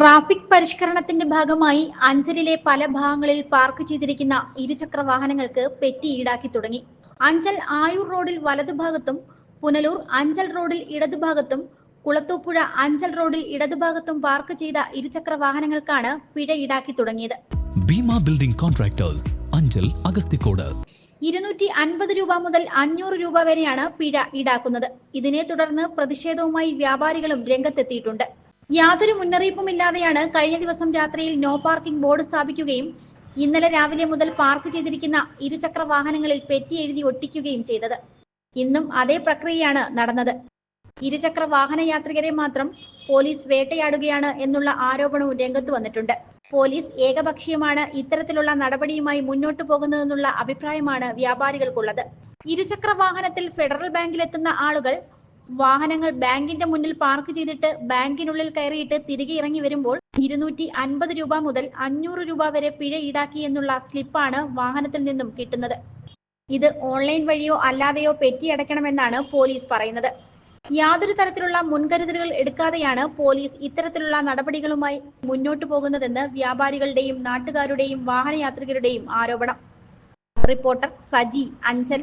Traffic പരിഷ്കരണത്തിന്റെ ഭാഗമായി അഞ്ചലിലെ പല ഭാഗങ്ങളിൽ പാർക്ക് ചെയ്തിരിക്കുന്ന ഇരുചക്ര വാഹനങ്ങൾക്ക് പെറ്റി ഈടാക്കി തുടങ്ങി. അഞ്ചൽ ആയൂർ റോഡിൽ വലതുഭാഗത്തും പുനലൂർ അഞ്ചൽ റോഡിൽ ഇടതുഭാഗത്തും കുളത്തൂപ്പുഴ അഞ്ചൽ റോഡിൽ ഇടതുഭാഗത്തും പാർക്ക് ചെയ്ത ഇരുചക്ര വാഹനങ്ങൾക്കാണ് പിഴ ഈടാക്കി തുടങ്ങിയത്. Bhima building contractors Anchal Agasthikode. ഇരുന്നൂറ്റി അൻപത് രൂപ മുതൽ അഞ്ഞൂറ് രൂപ വരെയാണ് പിഴ ഈടാക്കുന്നത്. ഇതിനെ തുടർന്ന് പ്രതിഷേധവുമായി വ്യാപാരികളും രംഗത്തെത്തിയിട്ടുണ്ട്. യാതൊരു മുന്നറിയിപ്പുമില്ലാതെയാണ് കഴിഞ്ഞ ദിവസം രാത്രിയിൽ നോ പാർക്കിംഗ് ബോർഡ് സ്ഥാപിക്കുകയും ഇന്നലെ രാവിലെ മുതൽ പാർക്ക് ചെയ്തിരിക്കുന്ന ഇരുചക്ര വാഹനങ്ങളിൽ പെറ്റി എഴുതി ഒട്ടിക്കുകയും ചെയ്തത്. ഇന്നും അതേ പ്രക്രിയയാണ് നടന്നത്. ഇരുചക്ര വാഹന യാത്രികരെ മാത്രം പോലീസ് വേട്ടയാടുകയാണ് എന്നുള്ള ആരോപണവും രംഗത്ത് വന്നിട്ടുണ്ട്. പോലീസ് ഏകപക്ഷീയമാണ് ഇത്തരത്തിലുള്ള നടപടിയുമായി മുന്നോട്ടു പോകുന്നതെന്നുള്ള അഭിപ്രായമാണ് വ്യാപാരികൾക്കുള്ളത്. ഇരുചക്ര വാഹനത്തിൽ ഫെഡറൽ ബാങ്കിലെത്തുന്ന ആളുകൾ വാഹനങ്ങൾ ബാങ്കിന്റെ മുന്നിൽ പാർക്ക് ചെയ്തിട്ട് ബാങ്കിനുള്ളിൽ കയറിയിട്ട് തിരികെ ഇറങ്ങി വരുമ്പോൾ ഇരുന്നൂറ്റി അൻപത് രൂപ മുതൽ അഞ്ഞൂറ് രൂപ വരെ പിഴ ഈടാക്കി എന്നുള്ള സ്ലിപ്പാണ് വാഹനത്തിൽ നിന്നും കിട്ടുന്നത്. ഇത് ഓൺലൈൻ വഴിയോ അല്ലാതെയോ പെറ്റി അടയ്ക്കണമെന്നാണ് പോലീസ് പറയുന്നത്. യാതൊരു തരത്തിലുള്ള മുൻകരുതലുകൾ എടുക്കാതെയാണ് പോലീസ് ഇത്തരത്തിലുള്ള നടപടികളുമായി മുന്നോട്ട് പോകുന്നതെന്ന് വ്യാപാരികളുടെയും നാട്ടുകാരുടെയും വാഹനയാത്രികരുടെയും ആരോപണം. റിപ്പോർട്ടർ സജി അഞ്ചൽ.